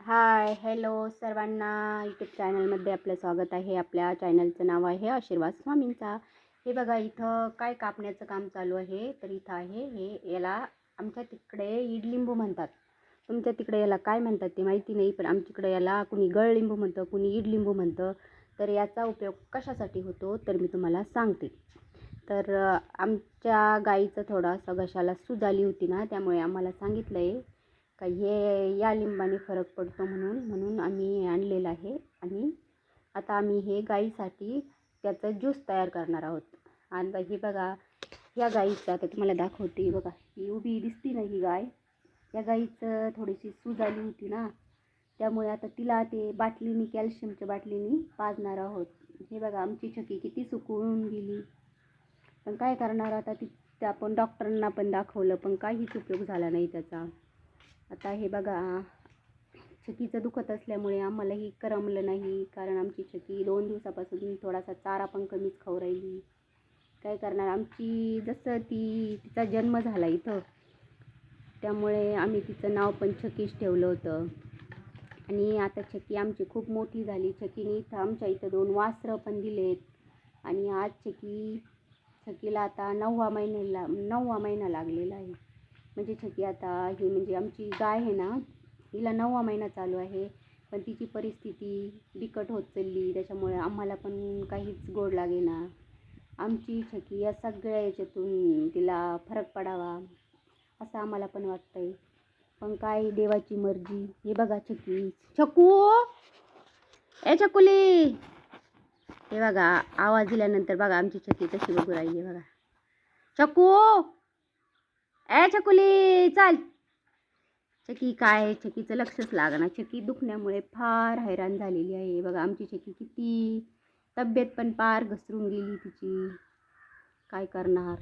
Hi hello सर्वांना YouTube चॅनलमध्ये आपलं स्वागत आहे. आपल्या चॅनलचं नाव आहे आशीर्वाद स्वामींचा. हे बघा इथं काय कापण्याचं काम चालू आहे? तर इथं आहे हे याला आमच्या तिकडे इडलिंबू म्हणतात. तुमच्या तिकडे याला काय म्हणतात ते माहिती नाही पण आमच्याकडे याला कुणी गळलिंबू म्हणतं कुणी इडलिंबू म्हणतं. तर याचा उपयोग कशासाठी होतो तर मी तुम्हाला सांगते. तर आमच्या गाईचं थोडासा घशाला सूज आली होती ना त्यामुळे आम्हाला सांगितलं आहे का हे या लिंबाने फरक पडतो म्हणून म्हणून आम्ही आणलेलं आहे. आणि आता आम्ही हे गाईसाठी त्याचं ज्यूस तयार करणार आहोत. आता हे बघा या गाईचं आता तुम्हाला दाखवते. बघा ही उभी दिसती ना ही गाय. या गाईचं थोडीशी सूज आली होती ना त्यामुळे आता तिला ते बाटलीनी कॅल्शियमच्या बाटलीनी पाजणार आहोत. हे बघा आमची छकी किती सुकून गेली. पण काय करणार आता ती आपण डॉक्टरांना पण दाखवलं पण काहीच उपयोग झाला नाही त्याचा. आता हे बघा छकीचं दुखत असल्यामुळे आम्हालाही करमलं नाही. कारण आमची छकी दोन दिवसापासून थोडासा चारा पण कमीच खाऊ राहिली. काय करणार? आमची जसं ती तिचा जन्म झाला इथं. त्यामुळे आम्ही तिचं नाव पण छकीच ठेवलं होतं. आणि आता छकी आमची खूप मोठी झाली. छकीने इथं आमच्या इथं दोन वासरं पण दिलेत. आणि आज छकी छकीला आता नववा महिन्याला नववा महिना लागलेला आहे. म्हणजे छकी आता ही म्हणजे आमची गाय आहे ना हिला नववा महिना चालू आहे पण तिची परिस्थिती बिकट होत चालली त्याच्यामुळे आम्हाला पण काहीच गोड लागेना आमची छकी या सगळ्या याच्यातून तिला फरक पडावा असं आम्हाला पण वाटतंय. पण काय देवाची मर्जी हे बघा छकी. छकू! ए छकुली! हे बघा आवाज दिल्यानंतर बघा आमची छकी तशी बघू राहिली बघा. चकू ए चकुली चाल. चकी काय चकीचं लक्षच लागणार चकी दुखण्यामुळे फार हैराण झालेली आहे. बघा आमची चकी किती तब्येत पण पार घसरून गेली तिची. काय करणार?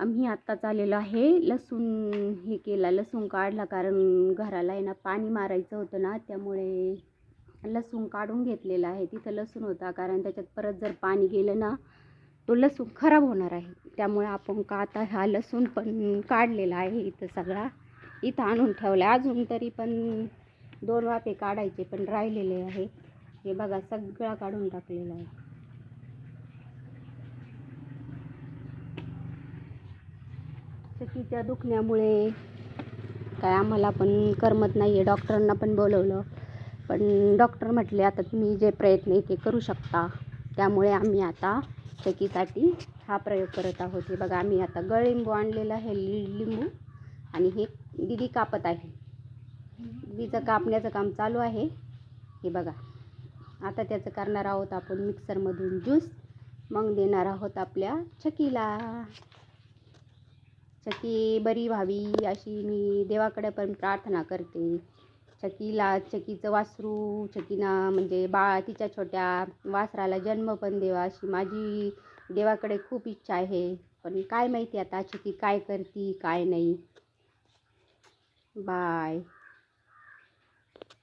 आम्ही आत्ताच आलेलो आहे. लसूण हे केला लसूण काढला कारण घराला आहे ना पाणी मारायचं होतं ना त्यामुळे लसूण काढून घेतलेला आहे. तिथं लसूण होता कारण त्याच्यात परत जर पाणी गेलं ना तो लसूण खराब होणार आहे. त्यामुळे आपण का आता हा लसूण पण काढलेला आहे इथं सगळा. इथं आणून ठेवला अजून तरी पण दोन वाफे काढायचे पण राहिलेले आहे. हे बघा सगळा काढून टाकलेला आहे. चकीच्या दुखण्यामुळे काय आम्हाला पण करमत नाही आहे डॉक्टरांना पण बोलवलं. पण डॉक्टर म्हटले आता तुम्ही जे प्रयत्न आहे ते करू शकता. त्यामुळे आम्ही आता चकीसाठी हा प्रयोग करत आहोत. हे बघा आम्ही आता गळलिंबू आणलेला आहे लिंबू. आणि हे दिदी कापत आहे. दिदीचं कापण्याचं काम चालू आहे. हे बघा आता त्याचं करणार आहोत आपण मिक्सरमधून ज्यूस. मग देणार आहोत आपल्या चकीला. चकी बरी व्हावी अशी मी देवाकडे पण प्रार्थना करते. चकीला चकीचं वासरू चकीना म्हणजे बाळ तिच्या छोट्या वासराला जन्म पण देवा अशी माझी देवाकडे खूप इच्छा आहे. पण काय माहिती आता चकी काय करती काय नाही. बाय.